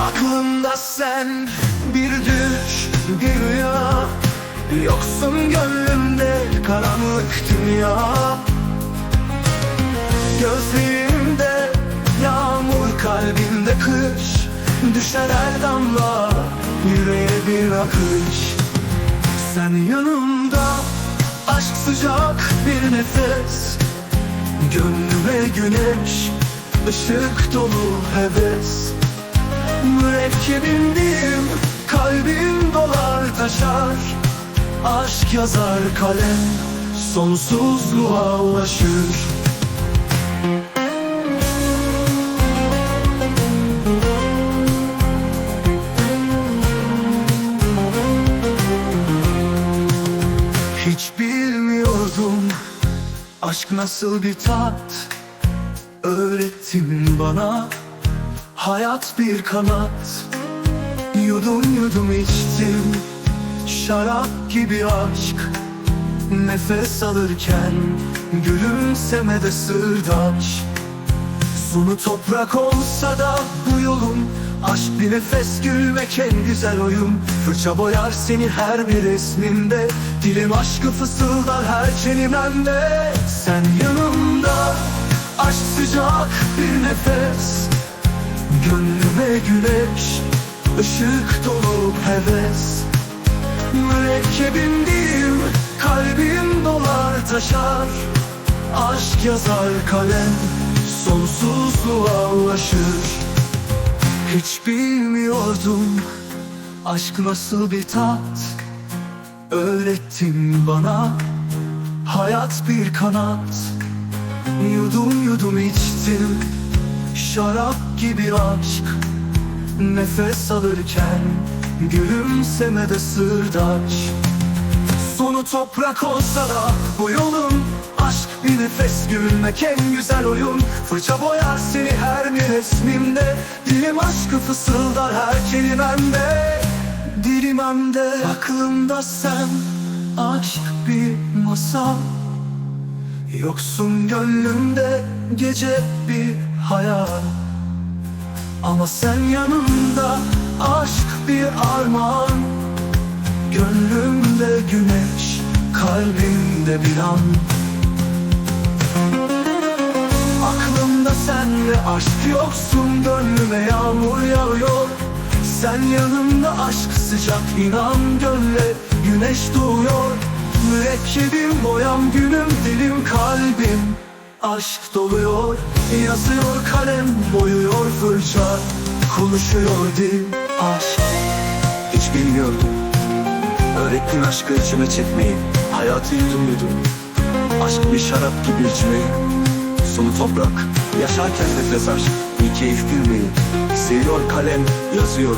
Aklımda sen bir düş bir rüya. Yoksun gönlümde karanlık dünya. Gözlerimde yağmur kalbimde kış. Düşer her damla yüreğe bir akış. Sen yanımda aşk sıcak bir nefes. Gönlüme güneş ışık dolu heves Mürekkebimdeyim kalbim dolar taşar. Aşk yazar kalem sonsuzluğa ulaşır Hiç bilmiyordum aşk nasıl bir tat. Öğrettin bana hayat bir kanat. Yudum yudum içtim. Şarap gibi aşk. Nefes alırken gülümsemede sırdaş. Sonu toprak olsa da bu yolum Aşk bir nefes gülmek en güzel oyun. Fırça boyar seni her bir resmimde. Dilim aşkı fısıldar her kelimemde Sen yanımda aşk sıcak bir nefes Gönlüme güneş ışık dolu heves. Mürekkebimdeyim kalbim dolar taşar. Aşk yazar kalem sonsuzluğa ulaşır Hiç bilmiyordum aşk nasıl bir tat. Öğrettin bana hayat bir kanat. Yudum yudum içtim şarap gibi aşk Nefes alırken gülümsemede sırdaş. Sonu toprak olsa da bu yolun Aşk bir nefes gülmek en güzel oyun. Fırça boyar seni her bir resmimde Dilim aşkı fısıldar her kelimemde. Dilimemde aklımda sen Aşk bir masal. Yoksun gönlümde gece bir hayal Ama sen yanımda aşk bir armağan. Gönlümde güneş, kalbimde bir an. Aklımda sen ve aşk yoksun Gönlüme yağmur yağıyor. Sen yanımda aşk sıcak inan Gönle güneş doğuyor. Mürekkebim boyam günüm dilim kalbim Aşk doluyor Yazıyor kalem boyuyor fırça Konuşuyor dil. Aşk Hiç bilmiyordum. Öğrettin aşkı içime çekmeyi Hayatı yudum yudum. Aşk bir şarap gibi içmeyi Sonu toprak Yaşarken nefes aşk. Bir keyif gülmeyi Seviyor kalem yazıyor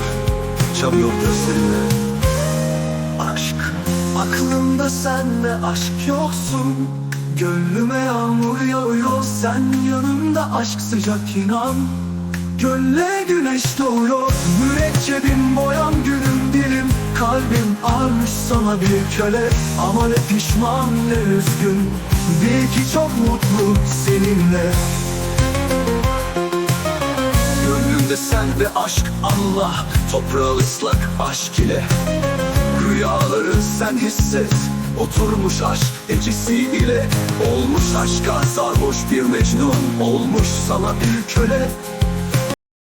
Çalıyor gözlerimle Aşk Aklımda sen ve aşk yoksun Gönlüme yağmur yağıyor Sen yanımda aşk sıcak inan. Gönle güneş doğuyor Mürekkebim boyam günüm dilim. Kalbim armış sana bir köle Ama ne pişman ne üzgün. Bil ki çok mutlu seninle. Gönlümde sen ve aşk Allah Toprağı ıslak aşk ile. Rüyaları sen hisset Oturmuş aşk ecisi ile Olmuş aşka. Sarhoş bir mecnun Olmuş sana. Bir köle